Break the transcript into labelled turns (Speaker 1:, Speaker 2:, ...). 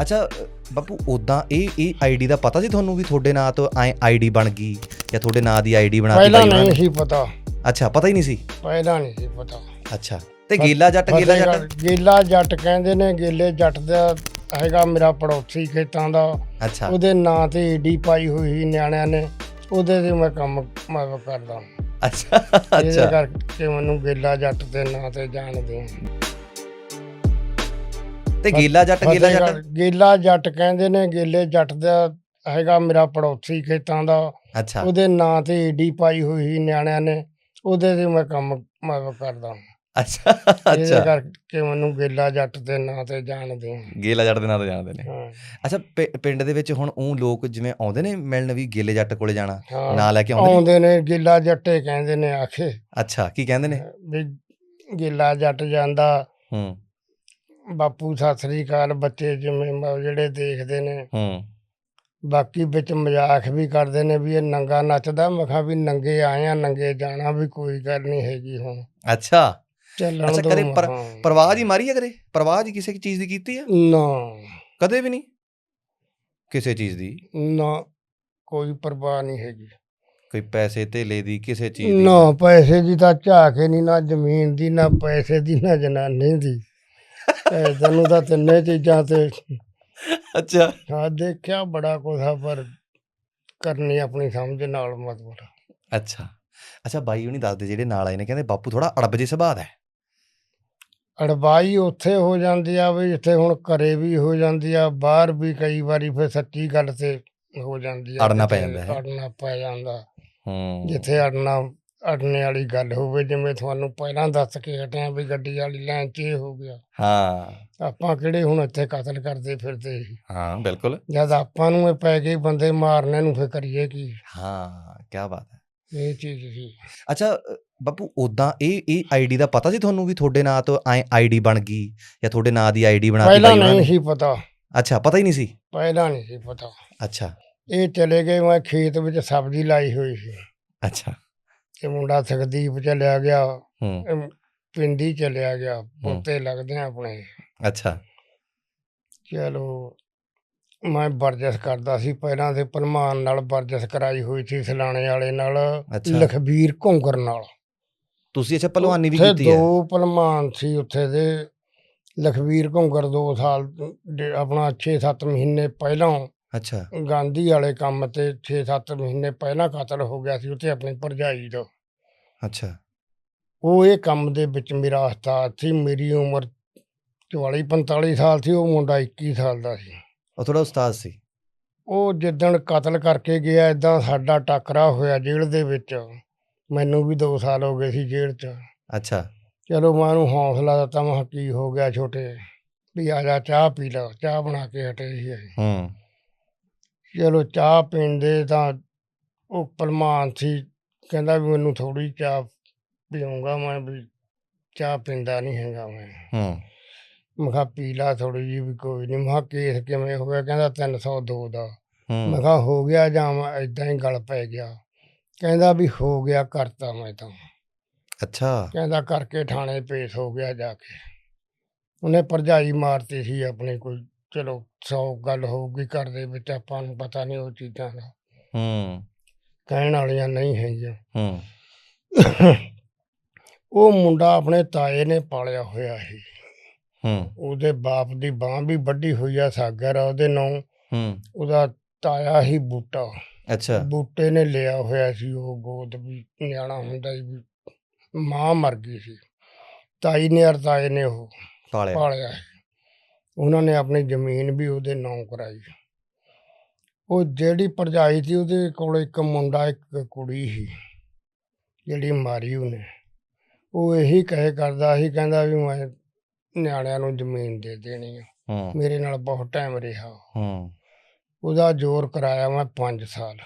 Speaker 1: ਅੱਛਾ ਬਾਪੂ ਉਦਾਂ ਇਹ ਇਹ ਆਈਡੀ ਦਾ ਪਤਾ ਸੀ ਤੁਹਾਨੂੰ ਵੀ ਤੁਹਾਡੇ ਨਾਂ ਤੋਂ ਐ ਆਈਡੀ ਬਣ ਗਈ ਜਾਂ ਤੁਹਾਡੇ ਨਾਂ ਦੀ ਆਈਡੀ ਬਣਾਤੀ
Speaker 2: ਪਹਿਲਾਂ
Speaker 1: ਬਾਈ ਉਹਨਾਂ
Speaker 2: ਨਹੀਂ ਸੀ ਪਤਾ।
Speaker 1: ਅੱਛਾ ਪਤਾ ਹੀ ਨਹੀਂ ਸੀ?
Speaker 2: ਪਹਿਲਾਂ ਨਹੀਂ ਸੀ ਪਤਾ।
Speaker 1: ਅੱਛਾ ਤੇ ਗੇਲਾ ਜੱਟ ਗੇਲਾ ਜੱਟ?
Speaker 2: ਗੇਲਾ ਜੱਟ ਕਹਿੰਦੇ ਨੇ ਗੇਲੇ ਜੱਟ ਦਾ ਹੈਗਾ ਮੇਰਾ ਪੜੋਸੀ ਖੇਤਾਂ ਦਾ।
Speaker 1: ਅੱਛਾ।
Speaker 2: ਉਹਦੇ ਨਾਂ ਤੇ ਈਡੀ ਪਾਈ ਹੋਈ ਸੀ ਨਿਆਣਿਆਂ ਨੇ। ਉਹਦੇ ਤੇ ਮੈਂ ਕੰਮ ਮੈਂ ਕਰਦਾ।
Speaker 1: ਅੱਛਾ ਅੱਛਾ।
Speaker 2: ਕਰਕੇ ਮੈਨੂੰ ਗੇਲਾ ਜੱਟ ਦੇ ਨਾਂ ਤੇ ਜਾਣਦੇ ਆ।
Speaker 1: ਤੇ ਗੇਲਾ ਜੱਟ ਗੇਲਾ ਜੱਟ?
Speaker 2: ਫਤਿਹਗੜ੍ਹ- ਗੇਲਾ ਜੱਟ ਕਹਿੰਦੇ ਨੇ ਗੇਲੇ ਜੱਟ ਦਾ ਹੈਗਾ ਮੇਰਾ ਪੜੋਸੀ ਖੇਤਾਂ ਦਾ।
Speaker 1: ਅੱਛਾ।
Speaker 2: ਉਹਦੇ ਨਾਂ ਤੇ ਈਡੀ ਪਾਈ ਹੋਈ ਸੀ ਨਿਆਣਿਆਂ ਨੇ ਉਹਦੇ ਤੇ ਮੈਂ ਕੰਮ ਮੈਂ ਕਰਦਾ।
Speaker 1: ਅੱਛਾ
Speaker 2: ਇਹਦੇ
Speaker 1: ਅੱਛਾ
Speaker 2: ਕਰਕੇ ਮੈਨੂੰ ਗੇਲਾ ਜੱਟ ਦੇ ਨਾਂ ਤੇ ਜਾਣਦੇ ਆ।
Speaker 1: ਗੇਲਾ ਜੱਟ ਦੇ ਨਾਂ ਤੋਂ ਜਾਣਦੇ ਨੇ।
Speaker 2: ਹਾਂ।
Speaker 1: ਅੱਛਾ ਪਿ- ਪਿੰਡ ਦੇ ਵਿੱਚ ਹੁਣ ਉਹ ਲੋਕ ਜਿਵੇਂ ਆਉਂਦੇ ਨੇ ਮਿਲਣ ਵੀ ਗੇਲੇ ਜੱਟ ਕੋਲੇ ਜਾਣਾ
Speaker 2: ਹਾਂ।
Speaker 1: ਨਾਂ ਲੈ ਕੇ ਆਉਂਦੇ ਨੇ?
Speaker 2: ਆਉਂਦੇ ਨੇ ਗਿੱਲਾ ਜੱਟੇ ਕਹਿੰਦੇ ਨੇ ਆਖੇ।
Speaker 1: ਅੱਛਾ ਕੀ ਕਹਿੰਦੇ ਨੇ?
Speaker 2: ਵੀ ਗਿੱਲਾ ਜੱਟ ਜਾਂਦਾ।
Speaker 1: ਹੂੰ।
Speaker 2: ਬਾਪੂ ਸਤਿ ਸ੍ਰੀ ਅਕਾਲ। ਬੱਚੇ ਜਿਵੇਂ ਮ- ਜਿਹੜੇ ਦੇਖਦੇ ਨੇ।
Speaker 1: ਹੂੰ।
Speaker 2: ਬਾਕੀ ਵਿੱਚ ਮਜ਼ਾਕ ਵੀ ਕਰਦੇ ਨੇ ਵੀ ਇਹ ਨੰਗਾ ਨੱਚਦਾ। ਮੈਂ ਕਿਹਾ ਵੀ ਨੰਗੇ ਆਏ ਆ ਨੰਗੇ ਜਾਣਾ ਵੀ ਕੋਈ ਗੱਲ ਨਹੀਂ ਹੈਗੀ ਹੁਣ।
Speaker 1: ਅੱਛਾ।
Speaker 2: ਚੱਲਣ
Speaker 1: ਅੱਛਾ,
Speaker 2: ਦੋ
Speaker 1: ਕਦੇ ਪਰ-। ਪਰਵਾਹ ਜੀ ਮਾਰੀ ਹੈ ਕਦੇ? ਪਰਵਾਹ ਜੀ ਕਿਸੇ ਚੀਜ਼ ਦੀ ਕੀਤੀ ਹੈ
Speaker 2: ਨਾ।
Speaker 1: ਕਦੇ ਵੀ ਨਹੀਂ? ਕਿਸੇ ਚੀਜ਼ ਦੀ?
Speaker 2: ਨਾ ਕੋਈ ਪਰਵਾਹ ਨਹੀਂ ਹੈਗੀ।
Speaker 1: ਕੋਈ ਪੈਸੇ ਧੇਲੇ ਦੀ ਕਿਸੇ ਚੀਜ਼ ਦੀ?
Speaker 2: ਨਾ ਪੈਸੇ ਦੀ ਤਾਂ ਝਾਕ ਹੀ ਨਹੀਂ ਨਾ ਜ਼ਮੀਨ ਦੀ ਨਾ ਪੈਸੇ ਦੀ ਨਾ ਜਨਾਨੀ ਦੀ। ਤੇ ਤੈਨੂੰ ਤਾਂ ਤਿੰਨੇ ਚੀਜ਼ਾਂ ਤੇ
Speaker 1: ਅੱਛਾ।
Speaker 2: ਹਾਂ ਦੇਖਿਆ ਬੜਾ ਕੁਛ ਆ ਪਰ ਕਰਨੀ ਆਪਣੀ ਸਮਝ ਨਾਲ ਮਤਲਬ
Speaker 1: ਅੱਛਾ। ਅੱਛਾ ਬਾਈ ਹੁਣੀ ਦੱਸਦੇ ਜਿਹੜੇ ਨਾਲ ਆਏ ਨੇ ਕਹਿੰਦੇ ਬਾਪੂ ਥੋੜਾ ਅੜਬ ਜੇ ਸੁਭਾਅ ਦਾ ਹੈ।
Speaker 2: ਅੜਵਾਈ ਉੱਥੇ ਹੋ ਜਾਂਦੀ ਆ ਵੀ ਜਿੱਥੇ ਹੁਣ ਘਰੇ ਵੀ ਹੋ ਜਾਂਦੀ ਆ ਬਾਹਰ ਵੀ ਕਈ ਵਾਰੀ ਫਿਰ ਸੱਚੀ ਗੱਲ ਤੇ ਹੋ ਜਾਂਦੀ ਆ
Speaker 1: ਅੜਨਾ ਪੈ
Speaker 2: ਜਿੱਥੇ
Speaker 1: ਜਾਂਦਾ ਹੈ।
Speaker 2: ਅੜਨਾ ਪੈ ਜਾਂਦਾ।
Speaker 1: ਹੂੰ।
Speaker 2: ਜਿੱਥੇ ਅੜਨਾ ਅੜਨੇ ਵਾਲੀ ਗੱਲ ਹੋਵੇ ਜਿਵੇਂ ਤੁਹਾਨੂੰ ਪਹਿਲਾਂ ਦੱਸ ਕੇ ਹਟਿਆ ਵੀ ਗੱਡੀ ਵਾਲੀ ਲਾਈਨ 'ਚ ਇਹ ਹੋ ਗਿਆ।
Speaker 1: ਹਾਂ।
Speaker 2: ਆਪਾਂ ਕਿਹੜੇ ਹੁਣ ਇੱਥੇ ਕਤਲ ਕਰਦੇ ਫਿਰਦੇ
Speaker 1: ਹਾਂ ਬਿਲਕੁਲ।
Speaker 2: ਜਦ ਆਪਾਂ ਨੂੰ ਇਹ ਪੈ ਗਏ ਬੰਦੇ ਮਾਰਨੇ ਨੂੰ ਫਿਰ ਕਰੀਏ ਕੀ?
Speaker 1: ਹਾਂ ਕੀ ਬਾਤ ਹੈ।
Speaker 2: ਇਹ ਚੀਜ਼ ਸੀ।
Speaker 1: ਅੱਛਾ ਬਾਪੂ ਉਦਾਂ ਇਹ ਇਹ ਆਈਡੀ ਦਾ ਪਤਾ ਸੀ ਤੁਹਾਨੂੰ ਵੀ ਤੁਹਾਡੇ ਨਾਂ ਤੋਂ ਐ ਆਈਡੀ ਬਣ ਗਈ ਜਾਂ ਤੁਹਾਡੇ ਨਾਂ ਦੀ ਆਈਡੀ ਬਣਾਤੀ
Speaker 2: ਪਹਿਲਾਂ
Speaker 1: ਬਾਈ ਉਹਨਾਂ
Speaker 2: ਨਹੀਂ ਸੀ ਪਤਾ।
Speaker 1: ਅੱਛਾ ਪਤਾ ਹੀ ਨਹੀਂ ਸੀ?
Speaker 2: ਪਹਿਲਾਂ ਨਹੀਂ ਸੀ ਪਤਾ।
Speaker 1: ਅੱਛਾ।
Speaker 2: ਇਹ ਚਲੇ ਗਏ ਮੈਂ ਖੇਤ ਵਿੱਚ ਸਬਜ਼ੀ ਲਾਈ ਹੋਈ ਸੀ।
Speaker 1: ਅੱਛਾ।
Speaker 2: ਇਹ ਮੁੰਡਾ ਸੁਖਦੀਪ ਚਲਿਆ ਗਿਆ।
Speaker 1: ਹੂੰ।
Speaker 2: ਇਹ ਪਿੰਡੀ ਚਲਿਆ ਗਿਆ। ਪੋਤੇ ਲੱਗਦੇ ਆ ਆਪਣੇ।
Speaker 1: ਅੱਛਾ।
Speaker 2: ਚਲੋ ਮੈਂ ਵਰਜਸ ਕਰਦਾ ਸੀ ਪਹਿਲਾਂ ਤੇ ਪਰਮਾਨ ਨਾਲ ਵਰਜਸ ਕਰਾਈ ਹੋਈ ਸੀ ਸਲਾਣੇ ਵਾਲੇ ਨਾਲ
Speaker 1: ਅੱਛਾ।
Speaker 2: ਲਖਬੀਰ ਘੁੰਗਰ ਨਾਲ।
Speaker 1: ਤੁਸੀਂ ਅੱਛਾ ਪਹਿਲਵਾਨੀ ਵੀ
Speaker 2: ਉੱਥੇ
Speaker 1: ਕੀਤੀ ਹੈ?
Speaker 2: ਦੋ ਪਹਿਲਵਾਨ ਸੀ ਉੱਥੇ ਦੇ ਲਖਬੀਰ ਘੁੰਗਰ 2 ਸਾਲ ਦੇ ਆਪਣਾ 6-7 ਮਹੀਨੇ ਪਹਿਲਾਂ
Speaker 1: ਅੱਛਾ।
Speaker 2: ਗਾਂਧੀ ਵਾਲੇ ਕੰਮ ਤੇ 6-7 ਮਹੀਨੇ ਪਹਿਲਾਂ ਕਤਲ ਹੋ ਗਿਆ ਸੀ ਉੱਥੇ ਆਪਣੀ ਭਰਜਾਈ ਦਾ
Speaker 1: ਅੱਛਾ।
Speaker 2: ਉਹ ਇਹ ਕੰਮ ਦੇ ਵਿੱਚ ਮੇਰਾ ਉਸਤਾਦ ਸੀ ਮੇਰੀ ਉਮਰ 44-45 ਸਾਲ ਸੀ ਉਹ ਮੁੰਡਾ 21 ਸਾਲ ਦਾ ਸੀ।
Speaker 1: ਉਹ ਥੋੜਾ ਉਸਤਾਦ ਸੀ?
Speaker 2: ਉਹ ਜਿੱਦਣ ਕਤਲ ਕਰਕੇ ਗਿਆ ਇਦਾਂ ਸਾਡਾ ਟੱਕਰਾ ਹੋਇਆ ਜੇਲ੍ਹ ਦੇ ਵਿੱਚ। ਮੈਨੂੰ ਵੀ 2 ਸਾਲ ਹੋ ਗਏ ਸੀ ਜੇਲ੍ਹ 'ਚ।
Speaker 1: ਅੱਛਾ।
Speaker 2: ਚਲੋ ਮੈਂ ਉਹਨੂੰ ਹੌਸਲਾ ਦਿੱਤਾ ਮੈਂ ਕੀ ਹੋ ਗਿਆ ਛੋਟੇ ਵੀ ਆ ਜਾ ਚਾਹ ਪੀ ਲਾ ਚਾਹ ਬਣਾ ਕੇ ਹਟੇ ਸੀ।
Speaker 1: ਹੂੰ।
Speaker 2: ਚਲੋ ਚਾਹ ਪੀਂਦੇ ਤਾਂ ਉਹ ਪਰਮਾਨ ਸੀ ਕਹਿੰਦਾ ਵੀ ਮੈਨੂੰ ਥੋੜੀ ਚਾਹ ਪੀਊਂਗਾ ਮੈਂ ਵੀ ਚਾਹ ਪੀਂਦਾ ਨਹੀਂ ਹੈਗਾ ਮੈਂ।
Speaker 1: ਹੂੰ।
Speaker 2: ਮੈਂ ਕਿਹਾ ਪੀ ਲਾ ਥੋੜੀ ਜਿਹੀ ਵੀ ਕੋਈ ਨਹੀਂ ਮੈਂ ਕਿਹਾ ਕੇਸ ਕਿਵੇਂ ਹੋ ਗਿਆ ਕਹਿੰਦਾ 302 ਦਾ ਮੈਂ ਕਿਹਾ ਹੋ ਗਿਆ ਜਾਂ ਮੈਂ ਇਦਾਂ ਹੀ ਗਲ ਪੈ ਗਿਆ। ਕਹਿੰਦਾ ਵੀ ਹੋ ਗਿਆ ਕਰਤਾ ਮੈਂ ਤਾਂ।
Speaker 1: ਅੱਛਾ।
Speaker 2: ਕਹਿੰਦਾ ਕਰਕੇ ਥਾਣੇ ਪੇਸ਼ ਹੋ ਗਿਆ ਜਾ ਕੇ। ਉਹਨੇ ਭਰਜਾਈ ਮਾਰਤੀ ਸੀ ਆਪਣੀ ਕੋਈ ਚਲੋ ਸੌ ਗੱਲ ਹੋਊਗੀ ਘਰ ਦੇ ਵਿੱਚ ਆਪਾਂ ਨੂੰ ਪਤਾ ਨਹੀਂ ਉਹ ਚੀਜ਼ਾਂ ਦਾ।
Speaker 1: ਹੂੰ।
Speaker 2: ਕਹਿਣ ਵਾਲੀਆਂ ਨਹੀਂ ਹੈਗੀਆਂ।
Speaker 1: ਹੂੰ।
Speaker 2: ਉਹ ਮੁੰਡਾ ਆਪਣੇ ਤਾਏ ਨੇ ਪਾਲਿਆ ਹੋਇਆ ਸੀ।
Speaker 1: ਹੂੰ।
Speaker 2: ਉਹਦੇ ਬਾਪ ਦੀ ਬਾਹ ਵੀ ਵੱਡੀ ਹੋਈ ਆ ਸਾਗਰ ਆ ਉਹਦੇ ਨਾਂ।
Speaker 1: ਹੂੰ।
Speaker 2: ਉਹਦਾ ਤਾਇਆ ਹੀ ਬੂਟਾ।
Speaker 1: ਅੱਛਾ।
Speaker 2: ਬੂਟੇ ਨੇ ਲਿਆ ਹੋਇਆ ਸੀ ਉਹ ਗੋਦ ਵੀ ਨਿਆਣਾ ਹੁੰਦਾ ਸੀ ਮਾਂ ਮਰ ਗਈ ਸੀ। ਤਾਈ ਨੇ ਅਰ ਤਾਏ ਨੇ ਉਹ
Speaker 1: ਪਾਲਿਆ।
Speaker 2: ਪਾਲਿਆ। ਉਹਨਾਂ ਨੇ ਆਪਣੀ ਜ਼ਮੀਨ ਵੀ ਉਹਦੇ ਨਾਂ ਕਰਾਈ। ਉਹ ਜਿਹੜੀ ਭਰਜਾਈ ਸੀ ਉਹਦੇ ਕੋਲ ਇੱਕ ਮੁੰਡਾ ਇੱਕ ਕੁੜੀ ਸੀ ਜਿਹੜੀ ਮਾਰੀ ਉਹਨੇ। ਉਹ ਇਹੀ ਕਹੇ ਕਰਦਾ ਸੀ ਕਹਿੰਦਾ ਵੀ ਮੈਂ ਨਿਆਣਿਆਂ ਨੂੰ ਜ਼ਮੀਨ ਦੇ ਦੇਣੀ ਆ। ਮੇਰੇ ਨਾਲ ਬਹੁਤ ਟਾਈਮ ਰਿਹਾ।
Speaker 1: ਹੂੰ।
Speaker 2: ਉਹਦਾ ਜ਼ੋਰ ਕਰਾਇਆ ਮੈਂ 5 ਸਾਲ।